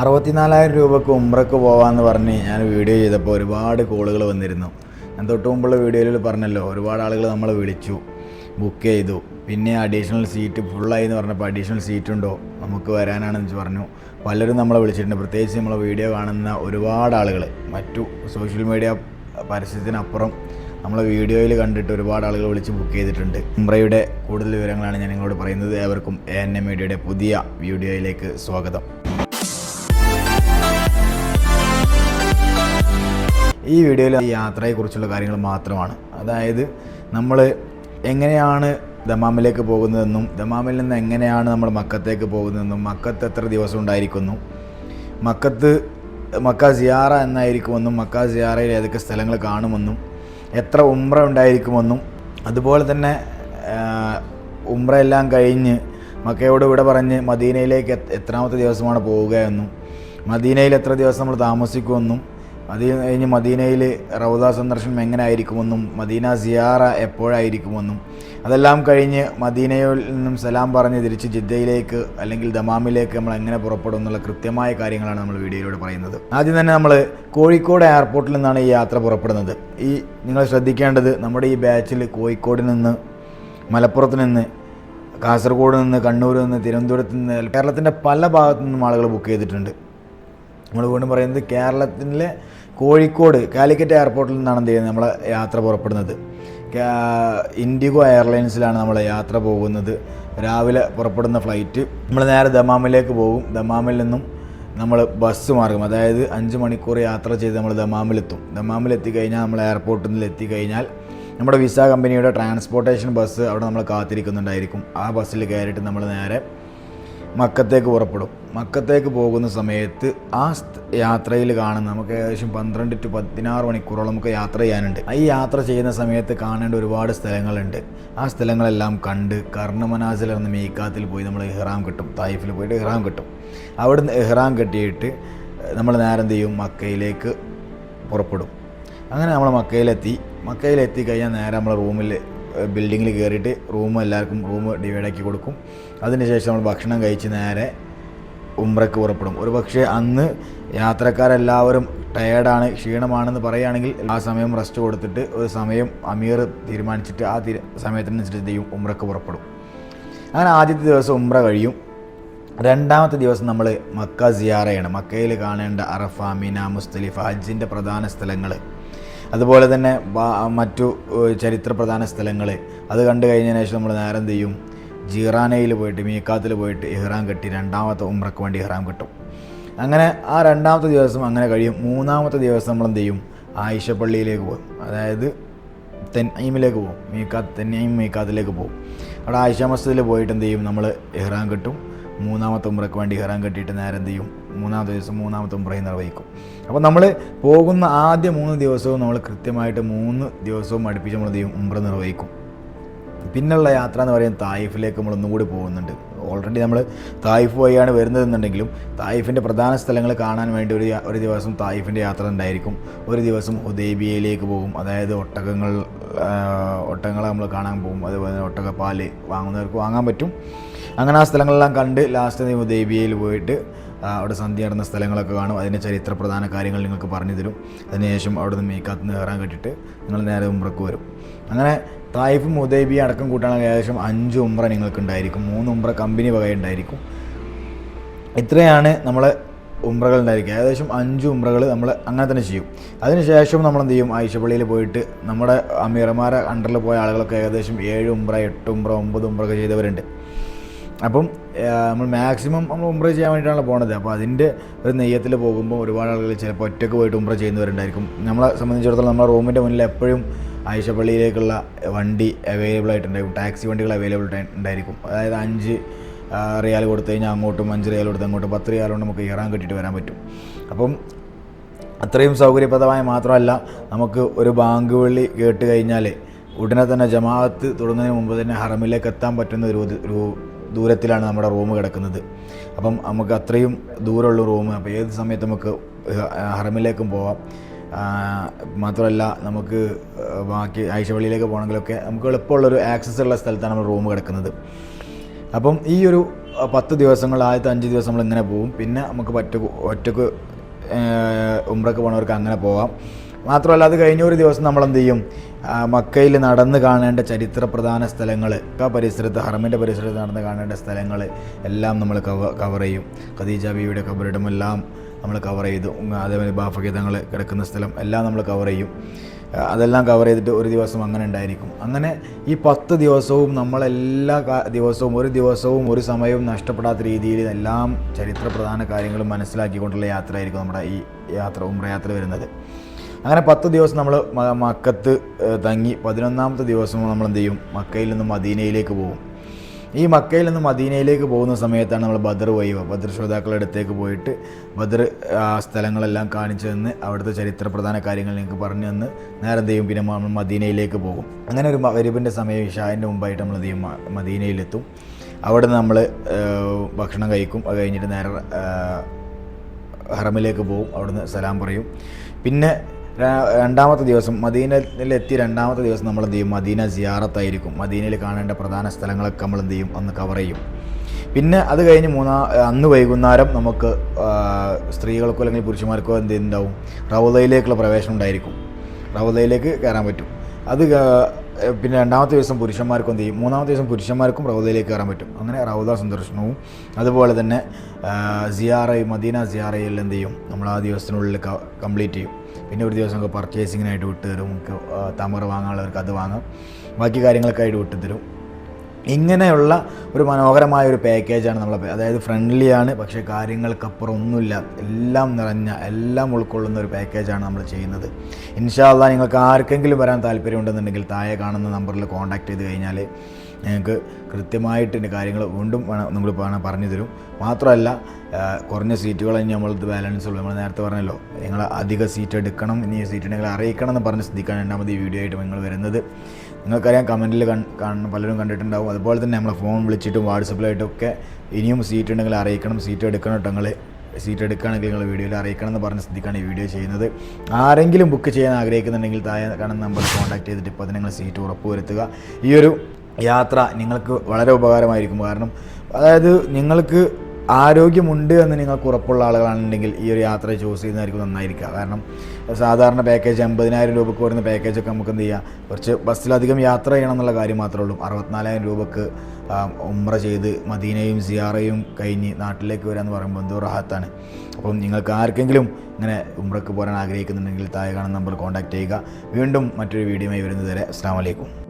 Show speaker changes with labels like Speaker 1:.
Speaker 1: അറുപത്തിനാലായിരം രൂപക്ക് ഉംറക്ക് പോവാമെന്ന് പറഞ്ഞ് ഞാൻ വീഡിയോ ചെയ്തപ്പോൾ ഒരുപാട് കോളുകൾ വന്നിരുന്നു. ഞാൻ തൊട്ട് മുമ്പുള്ള വീഡിയോയിൽ പറഞ്ഞല്ലോ ഒരുപാട് ആളുകൾ നമ്മൾ വിളിച്ചു ബുക്ക് ചെയ്തു. പിന്നെ അഡീഷണൽ സീറ്റ് ഫുള്ളായി എന്ന് പറഞ്ഞപ്പോൾ അഡീഷണൽ സീറ്റ് ഉണ്ടോ നമുക്ക് വരാനാണെന്ന് പറഞ്ഞു. പലരും നമ്മളെ വിളിച്ചിട്ടുണ്ട്. പ്രത്യേകിച്ച് നമ്മളെ വീഡിയോ കാണുന്ന ഒരുപാട് ആളുകൾ മറ്റു സോഷ്യൽ മീഡിയ പരസ്യത്തിനപ്പുറം നമ്മളെ വീഡിയോയിൽ കണ്ടിട്ട് ഒരുപാട് ആളുകൾ വിളിച്ച് ബുക്ക് ചെയ്തിട്ടുണ്ട്. ഉംറയുടെ കൂടുതൽ വിവരങ്ങളാണ് ഞാൻ നിങ്ങളോട് പറയുന്നത്. ഏവർക്കും എ എൻ എം മീഡിയയുടെ പുതിയ വീഡിയോയിലേക്ക് സ്വാഗതം. ഈ വീഡിയോയിൽ ഈ യാത്രയെക്കുറിച്ചുള്ള കാര്യങ്ങൾ മാത്രമാണ്. അതായത് നമ്മൾ എങ്ങനെയാണ് ദമാമിലേക്ക് പോകുന്നതെന്നും ദമാമിൽ നിന്ന് എങ്ങനെയാണ് നമ്മൾ മക്കത്തേക്ക് പോകുന്നതെന്നും മക്കത്ത് എത്ര ദിവസം ഉണ്ടായിരിക്കുന്നു മക്കത്ത് മക്ക സിയാറ എന്നായിരിക്കുമെന്നും മക്ക സിയാറയിൽ ഏതൊക്കെ സ്ഥലങ്ങൾ കാണുമെന്നും എത്ര ഉംറ ഉണ്ടായിരിക്കുമെന്നും അതുപോലെ തന്നെ ഉംറ എല്ലാം കഴിഞ്ഞ് മക്കയോട് ഇവിടെ പറഞ്ഞ് മദീനയിലേക്ക് എത്ര- എത്രാമത്തെ ദിവസമാണ് പോവുക എന്നും മദീനയിൽ എത്ര ദിവസം നമ്മൾ താമസിക്കുമെന്നും അത് കഴിഞ്ഞ് മദീനയിൽ റൗദ സന്ദർശനം എങ്ങനെ ആയിരിക്കുമെന്നും മദീന സിയാറ എപ്പോഴായിരിക്കുമെന്നും അതെല്ലാം കഴിഞ്ഞ് മദീനയിൽ നിന്നും സലാം പറഞ്ഞ് തിരിച്ച് ജിദ്ദയിലേക്ക് അല്ലെങ്കിൽ ദമാമിലേക്ക് നമ്മൾ എങ്ങനെ പുറപ്പെടും എന്നുള്ള കൃത്യമായ കാര്യങ്ങളാണ് നമ്മൾ വീഡിയോയിലൂടെ പറയുന്നത്. ആദ്യം തന്നെ നമ്മൾ കോഴിക്കോട് എയർപോർട്ടിൽ നിന്നാണ് ഈ യാത്ര പുറപ്പെടുന്നത്. ഈ നിങ്ങൾ ശ്രദ്ധിക്കേണ്ടത് നമ്മുടെ ഈ ബാച്ചിൽ കോഴിക്കോട് നിന്ന് മലപ്പുറത്ത് നിന്ന് കാസർഗോഡ് നിന്ന് കണ്ണൂർ നിന്ന് തിരുവനന്തപുരത്ത് നിന്ന് കേരളത്തിന്റെ പല ഭാഗത്തു നിന്നും ആളുകൾ ബുക്ക് ചെയ്തിട്ടുണ്ട്. നമ്മൾ വീണ്ടും പറയുന്നത് കേരളത്തിലെ കോഴിക്കോട് കാലിക്കറ്റ് എയർപോർട്ടിൽ നിന്നാണ് എന്ത് ചെയ്യുന്നത് നമ്മളെ യാത്ര പുറപ്പെടുന്നത്. ഇൻഡിഗോ എയർലൈൻസിലാണ് നമ്മൾ യാത്ര പോകുന്നത്. രാവിലെ പുറപ്പെടുന്ന ഫ്ലൈറ്റ് നമ്മൾ നേരെ ദമാമിലേക്ക് പോകും. ദമാമിൽ നിന്നും നമ്മൾ ബസ് മാർഗം അതായത് അഞ്ച് മണിക്കൂർ യാത്ര ചെയ്ത് നമ്മൾ ദമാമിലെത്തും. ദമാമിലെത്തിക്കഴിഞ്ഞാൽ നമ്മൾ എയർപോർട്ടിൽ നിന്ന് എത്തിക്കഴിഞ്ഞാൽ നമ്മുടെ വിസ കമ്പനിയുടെ ട്രാൻസ്പോർട്ടേഷൻ ബസ് അവിടെ നമ്മൾ കാത്തിരിക്കുന്നുണ്ടായിരിക്കും. ആ ബസ്സിൽ കയറിയിട്ട് നമ്മൾ നേരെ മക്കത്തേക്ക് പുറപ്പെടും. മക്കത്തേക്ക് പോകുന്ന സമയത്ത് ആ യാത്രയിൽ കാണുന്ന നമുക്ക് ഏകദേശം പന്ത്രണ്ട് ടു പതിനാറ് മണിക്കൂറോളം നമുക്ക് യാത്ര ചെയ്യാനുണ്ട്. ഈ യാത്ര ചെയ്യുന്ന സമയത്ത് കാണേണ്ട ഒരുപാട് സ്ഥലങ്ങളുണ്ട്. ആ സ്ഥലങ്ങളെല്ലാം കണ്ട് കർണമനാസിൽ എന്ന മീക്കാത്തിൽ പോയി നമ്മൾ ഇഹ്റാം കിട്ടും. തായിഫിൽ പോയിട്ട് ഇഹ്റാം കിട്ടും. അവിടെ നിന്ന് ഇഹ്റാം കെട്ടിയിട്ട് നമ്മൾ നേരം ചെയ്യും? മക്കയിലേക്ക് പുറപ്പെടും. അങ്ങനെ നമ്മൾ മക്കയിലെത്തി. മക്കയിലെത്തി കഴിഞ്ഞാൽ നേരെ നമ്മൾ റൂമിൽ ബിൽഡിങ്ങിൽ കയറിയിട്ട് റൂം എല്ലാവർക്കും റൂം ഡിവൈഡ് ആക്കി കൊടുക്കും. അതിനുശേഷം നമ്മൾ ഭക്ഷണം കഴിച്ച് നേരെ ഉംറയ്ക്ക് പുറപ്പെടും. ഒരു പക്ഷേ അന്ന് യാത്രക്കാരെല്ലാവരും ടയേർഡാണ് ക്ഷീണമാണെന്ന് പറയുകയാണെങ്കിൽ ആ സമയം റെസ്റ്റ് കൊടുത്തിട്ട് ഒരു സമയം അമീർ തീരുമാനിച്ചിട്ട് ആ സമയത്തിനനുസരിച്ച് ചെയ്യും? ഉംറയ്ക്ക് പുറപ്പെടും. അങ്ങനെ ആദ്യത്തെ ദിവസം ഉംറ കഴിയും. രണ്ടാമത്തെ ദിവസം നമ്മൾ മക്ക സിയാറയാണ്. മക്കയിൽ കാണേണ്ട അറഫ മിന മുസ്തലിഫ ഹജ്ജിന്റെ പ്രധാന സ്ഥലങ്ങൾ അതുപോലെ തന്നെ മറ്റു ചരിത്ര പ്രധാന സ്ഥലങ്ങൾ അത് കണ്ടു കഴിഞ്ഞതിന് ശേഷം നമ്മൾ നേരം ചെയ്യും? ജീറാനയിൽ പോയിട്ട് മീക്കാത്തിൽ പോയിട്ട് ഇഹ്റാം കെട്ടി രണ്ടാമത്തെ ഉമ്രക്ക് വേണ്ടി ഇഹ്റാം കെട്ടും. അങ്ങനെ ആ രണ്ടാമത്തെ ദിവസം അങ്ങനെ കഴിയും. മൂന്നാമത്തെ ദിവസം നമ്മൾ എന്ത് ചെയ്യും? ആയിഷ പള്ളിയിലേക്ക് പോകും. അതായത് തെന്നൈമിലേക്ക് പോകും. മീക്കാത്ത് തെന്നൈം മീക്കാത്തിലേക്ക് പോകും. അവിടെ ആയിഷ മസ്ജിദിൽ പോയിട്ട് എന്ത് ചെയ്യും? നമ്മൾ ഇഹ്റാം കെട്ടും. മൂന്നാമത്തെ ഉമ്രയ്ക്ക് വേണ്ടി ഹെറാൻ കെട്ടിയിട്ട് നേരം ചെയ്യും? മൂന്നാമത്തെ ദിവസം മൂന്നാമത്തെ ഉമ്രയും നിർവഹിക്കും. അപ്പോൾ നമ്മൾ പോകുന്ന ആദ്യ മൂന്ന് ദിവസവും നമ്മൾ കൃത്യമായിട്ട് മൂന്ന് ദിവസവും അടുപ്പിച്ച് നമ്മൾ ചെയ്യും? ഉമ്ര നിർവഹിക്കും. പിന്നുള്ള യാത്ര എന്ന് പറയുന്നത് തായിഫിലേക്ക് നമ്മൾ ഒന്നുകൂടി പോകുന്നുണ്ട്. ഓൾറെഡി നമ്മൾ തായിഫ് വഴിയാണ് വരുന്നതെന്നുണ്ടെങ്കിലും തായിഫിന്റെ പ്രധാന സ്ഥലങ്ങൾ കാണാൻ വേണ്ടി ഒരു ഒരു ദിവസം തായിഫിന്റെ യാത്ര ഉണ്ടായിരിക്കും. ഒരു ദിവസം ഹുദൈബിയയിലേക്ക് പോകും. അതായത് ഒട്ടകങ്ങൾ ഒട്ടകങ്ങളെ നമ്മൾ കാണാൻ പോകും. അതുപോലെ തന്നെ പാൽ വാങ്ങുന്നവർക്ക് വാങ്ങാൻ പറ്റും. അങ്ങനെ ആ സ്ഥലങ്ങളെല്ലാം കണ്ട് ലാസ്റ്റ് ഹുദൈബിയയിൽ പോയിട്ട് അവിടെ സന്ധ്യ നടന്ന സ്ഥലങ്ങളൊക്കെ കാണും. അതിന്റെ ചരിത്ര പ്രധാന കാര്യങ്ങൾ നിങ്ങൾക്ക് പറഞ്ഞു തരും. അതിനുശേഷം അവിടെ നിന്ന് മേക്കാത്ത് നിന്ന് കയറാൻ കെട്ടിട്ട് നിങ്ങൾ നേരെ ഉംറക്ക് വരും. അങ്ങനെ തായിഫും ഉദൈബിയും അടക്കം കൂട്ടാണെങ്കിൽ ഏകദേശം അഞ്ച് ഉംറ നിങ്ങൾക്ക് ഉണ്ടായിരിക്കും മൂന്ന് ഉംറ കമ്പനി വക ഉണ്ടായിരിക്കും ഇത്രയാണ് നമ്മൾ ഉംറകൾ ഉണ്ടായിരിക്കുക. ഏകദേശം അഞ്ച് ഉംറകൾ നമ്മൾ അങ്ങനെ തന്നെ ചെയ്യും. അതിനുശേഷം നമ്മൾ എന്ത് ചെയ്യും? ആയിഷപ്പള്ളിയിൽ പോയിട്ട് നമ്മുടെ അമീറമാരെ അണ്ടറിൽ പോയ ആളുകളൊക്കെ ഏകദേശം ഏഴ് ഉംറ എട്ട് ഉംറ ഒമ്പത് ഒക്കെ ചെയ്തവരുണ്ട്. അപ്പം നമ്മൾ മാക്സിമം നമ്മൾ ഉംറ ചെയ്യാൻ വേണ്ടിയിട്ടാണ് പോണത്. അപ്പോൾ അതിന്റെ ഒരു നെയ്യത്തിൽ പോകുമ്പോൾ ഒരുപാട് ആളുകൾ ചിലപ്പോൾ ഒറ്റയ്ക്ക് പോയിട്ട് ഉംറ ചെയ്യുന്നവരുണ്ടായിരിക്കും. നമ്മളെ സംബന്ധിച്ചിടത്തോളം നമ്മുടെ റൂമിന്റെ മുന്നിൽ എപ്പോഴും ആയിഷപ്പള്ളിയിലേക്കുള്ള വണ്ടി അവൈലബിൾ ആയിട്ടുണ്ടായിരിക്കും. ടാക്സി വണ്ടികൾ അവൈലബിൾ ഉണ്ടായിരിക്കും. അതായത് അഞ്ച് റിയാൽ കൊടുത്തു കഴിഞ്ഞാൽ അങ്ങോട്ടും അഞ്ച് റിയാൽ കൊടുത്ത് അങ്ങോട്ടും പത്ത് റിയാൽ കൊണ്ട് നമുക്ക് ഇറാൻ കെട്ടിയിട്ട് വരാൻ പറ്റും. അപ്പം അത്രയും സൗകര്യപ്രദമായ മാത്രമല്ല നമുക്ക് ഒരു ബാങ്ക് വിളി കേട്ട് കഴിഞ്ഞാൽ ഉടനെ തന്നെ ജമാഅത്ത് തുടങ്ങുന്നതിന് മുമ്പ് തന്നെ ഹറമിലേക്ക് എത്താൻ പറ്റുന്ന ഒരു ദൂരത്തിലാണ് നമ്മുടെ റൂം കിടക്കുന്നത്. അപ്പം നമുക്ക് അത്രയും ദൂരമുള്ള റൂം. അപ്പോൾ ഏത് സമയത്ത് നമുക്ക് ഹറമിലേക്കും പോവാം. മാത്രമല്ല നമുക്ക് ബാക്കി ആഴ്ചവള്ളിയിലേക്ക് പോകണമെങ്കിലൊക്കെ നമുക്ക് എളുപ്പമുള്ളൊരു ആക്സസ് ഉള്ള സ്ഥലത്താണ് നമ്മൾ റൂം കിടക്കുന്നത്. അപ്പം ഈ ഒരു പത്ത് ദിവസങ്ങൾ ആദ്യത്തെ അഞ്ച് ദിവസം നമ്മൾ ഇങ്ങനെ പോകും പിന്നെ നമുക്ക് പറ്റ ഒറ്റയ്ക്ക് ഉമ്രക്ക് ഉംറക്ക് പോണവർക്ക് അങ്ങനെ പോവാം. മാത്രമല്ല അത് കഴിഞ്ഞ ഒരു ദിവസം നമ്മൾ എന്ത് ചെയ്യും മക്കയിൽ നടന്ന് കാണേണ്ട ചരിത്ര പ്രധാന സ്ഥലങ്ങൾ പരിസരത്ത് ഹറമിന്റെ പരിസരത്ത് നടന്ന് കാണേണ്ട സ്ഥലങ്ങൾ എല്ലാം നമ്മൾ കവ കവർ ചെയ്യും. ഖദീജ ബീവിയുടെ കബറിടമെല്ലാം നമ്മൾ കവർ ചെയ്തു. അതേപോലെ ബാഫഗീതങ്ങൾ കിടക്കുന്ന സ്ഥലം എല്ലാം നമ്മൾ കവർ ചെയ്യും. അതെല്ലാം കവർ ചെയ്തിട്ട് ഒരു ദിവസം അങ്ങനെ ഉണ്ടായിരിക്കും. അങ്ങനെ ഈ പത്ത് ദിവസവും നമ്മളെല്ലാ ദിവസവും ഒരു ദിവസവും ഒരു സമയവും നഷ്ടപ്പെടാത്ത രീതിയിൽ എല്ലാം ചരിത്ര പ്രധാന കാര്യങ്ങളും മനസ്സിലാക്കിക്കൊണ്ടുള്ള യാത്രയായിരിക്കും നമ്മുടെ ഈ യാത്ര ഉമ്ര യാത്ര വരുന്നത്. അങ്ങനെ പത്ത് ദിവസം നമ്മൾ മക്കത്ത് തങ്ങി പതിനൊന്നാമത്തെ ദിവസം നമ്മൾ എന്ത് ചെയ്യും? മക്കയിൽ നിന്ന് മദീനയിലേക്ക് പോകും. ഈ മക്കയിൽ നിന്ന് മദീനയിലേക്ക് പോകുന്ന സമയത്താണ് നമ്മൾ ബദർ വൈവ ബദർ ശ്രോതാക്കളുടെ അടുത്തേക്ക് പോയിട്ട് ബദർ ആ സ്ഥലങ്ങളെല്ലാം കാണിച്ചു തന്ന് അവിടുത്തെ ചരിത്ര പ്രധാന കാര്യങ്ങൾ നിങ്ങൾക്ക് പറഞ്ഞു തന്ന് നേരെ ചെയ്യും? പിന്നെ നമ്മൾ മദീനയിലേക്ക് പോകും. അങ്ങനെ ഒരു വരിവിന്റെ സമയം ഇഷാന്റെ മുമ്പായിട്ട് നമ്മൾ എന്ത് ചെയ്യും? മദീനയിലെത്തും. അവിടെ നമ്മൾ ഭക്ഷണം കഴിക്കും. അത് കഴിഞ്ഞിട്ട് നേരെ ഹറമിലേക്ക് പോകും. അവിടുന്ന് സലാം പറയും. പിന്നെ രണ്ടാമത്തെ ദിവസം മദീനയിലെത്തി രണ്ടാമത്തെ ദിവസം നമ്മൾ എന്ത് ചെയ്യും? മദീന സിയാറത്തായിരിക്കും. മദീനയിൽ കാണേണ്ട പ്രധാന സ്ഥലങ്ങളൊക്കെ നമ്മൾ എന്ത് ചെയ്യും? അന്ന് കവർ ചെയ്യും. പിന്നെ അത് കഴിഞ്ഞ് മൂന്നാ അന്ന് വൈകുന്നേരം നമുക്ക് സ്ത്രീകൾക്കോ അല്ലെങ്കിൽ പുരുഷന്മാർക്കോ എന്ത് ഉണ്ടാവും റൗദയിലേക്കുള്ള പ്രവേശനം ഉണ്ടായിരിക്കും. റൗദയിലേക്ക് കയറാൻ പറ്റും. അത് പിന്നെ രണ്ടാമത്തെ ദിവസം പുരുഷന്മാർക്കും എന്ത് ചെയ്യും? മൂന്നാമത്തെ ദിവസം പുരുഷന്മാർക്കും റൗദയിലേക്ക് കയറാൻ പറ്റും. അങ്ങനെ റൗദ സന്ദർശനവും അതുപോലെ തന്നെ സിയാറ മദീന സിയാറയിൽ എന്ത് ചെയ്യും? നമ്മൾ ആ ദിവസത്തിനുള്ളിൽ കംപ്ലീറ്റ് ചെയ്യും. പിന്നെ ഒരു ദിവസം നമുക്ക് പർച്ചേസിങ്ങിനായിട്ട് വിട്ട് തരും. തമർ വാങ്ങാനുള്ളവർക്ക് അത് വാങ്ങാം. ബാക്കി കാര്യങ്ങളൊക്കെ ആയിട്ട് വിട്ട് തരും. ഇങ്ങനെയുള്ള ഒരു മനോഹരമായ ഒരു പാക്കേജാണ് നമ്മളെ അതായത് ഫ്രണ്ട്ലിയാണ് പക്ഷേ കാര്യങ്ങൾക്കപ്പുറം ഒന്നുമില്ല. എല്ലാം നിറഞ്ഞ എല്ലാം ഉൾക്കൊള്ളുന്ന ഒരു പാക്കേജാണ് നമ്മൾ ചെയ്യുന്നത്. ഇൻഷാല്ല നിങ്ങൾക്ക് ആർക്കെങ്കിലും വരാൻ താല്പര്യമുണ്ടെന്നുണ്ടെങ്കിൽ താഴെ കാണുന്ന നമ്പറിൽ കോൺടാക്ട് ചെയ്ത് കഴിഞ്ഞാൽ ഞങ്ങൾക്ക് കൃത്യമായിട്ട് കാര്യങ്ങൾ വീണ്ടും വേണം നിങ്ങൾ പറഞ്ഞു തരും. മാത്രമല്ല കുറഞ്ഞ സീറ്റുകൾ നമ്മളത് ബാലൻസ് ഉള്ളൂ. നമ്മൾ നേരത്തെ പറഞ്ഞല്ലോ നിങ്ങൾ അധിക സീറ്റ് എടുക്കണം ഇനി സീറ്റ് ഉണ്ടെങ്കിൽ അറിയിക്കണം എന്ന് പറഞ്ഞ് ശ്രദ്ധിക്കാൻ രണ്ടാമത് ഈ വീഡിയോ ആയിട്ട് നിങ്ങൾ വരുന്നത്. നിങ്ങൾക്കറിയാം കമന്റിൽ കാണുന്ന പലരും കണ്ടിട്ടുണ്ടാവും. അതുപോലെ തന്നെ നമ്മളെ ഫോൺ വിളിച്ചിട്ടും വാട്സപ്പിലായിട്ടും ഒക്കെ ഇനിയും സീറ്റ് ഉണ്ടെങ്കിൽ അറിയിക്കണം സീറ്റ് എടുക്കണം നിങ്ങൾ സീറ്റ് എടുക്കുകയാണെങ്കിൽ നിങ്ങൾ വീഡിയോയിൽ അറിയിക്കണം എന്ന് പറഞ്ഞ് ശ്രദ്ധിക്കുകയാണ് ഈ വീഡിയോ ചെയ്യുന്നത്. ആരെങ്കിലും ബുക്ക് ചെയ്യാൻ ആഗ്രഹിക്കുന്നുണ്ടെങ്കിൽ താഴെ കാണുന്ന നമ്പർ കോൺടാക്ട് ചെയ്തിട്ട് ഇപ്പോൾ നിങ്ങൾ സീറ്റ് ഉറപ്പ് വരുത്തുക ഈ ഒരു യാത്ര നിങ്ങൾക്ക് വളരെ ഉപകാരമായിരിക്കും. കാരണം അതായത് നിങ്ങൾക്ക് ആരോഗ്യമുണ്ട് എന്ന് നിങ്ങൾക്ക് ഉറപ്പുള്ള ആളുകളാണെന്നുണ്ടെങ്കിൽ ഈ ഒരു യാത്ര ചൂസ് ചെയ്യുന്നതായിരിക്കും നന്നായിരിക്കുക. കാരണം സാധാരണ പാക്കേജ് അമ്പതിനായിരം രൂപക്ക് വരുന്ന പാക്കേജൊക്കെ നമുക്ക് എന്ത് ചെയ്യാം? കുറച്ച് ബസ്സിലധികം യാത്ര ചെയ്യണം എന്നുള്ള കാര്യം മാത്രമേ ഉള്ളൂ. അറുപത്തിനാലായിരം രൂപക്ക് ഉമ്ര ചെയ്ത് മദീനയും സിയാറയും കഴിഞ്ഞ് നാട്ടിലേക്ക് വരാമെന്ന് പറയുമ്പോൾ എന്തോ റാഹത്താണ്. അപ്പം നിങ്ങൾക്ക് ആർക്കെങ്കിലും ഇങ്ങനെ ഉമ്രക്ക് പോരാൻ ആഗ്രഹിക്കുന്നുണ്ടെങ്കിൽ താഴെ കാണുന്ന നമ്പർ കോൺടാക്ട് ചെയ്യുക. വീണ്ടും മറ്റൊരു വീഡിയോയുമായി വരുന്നതുവരെ അസ്സാം വലൈക്കും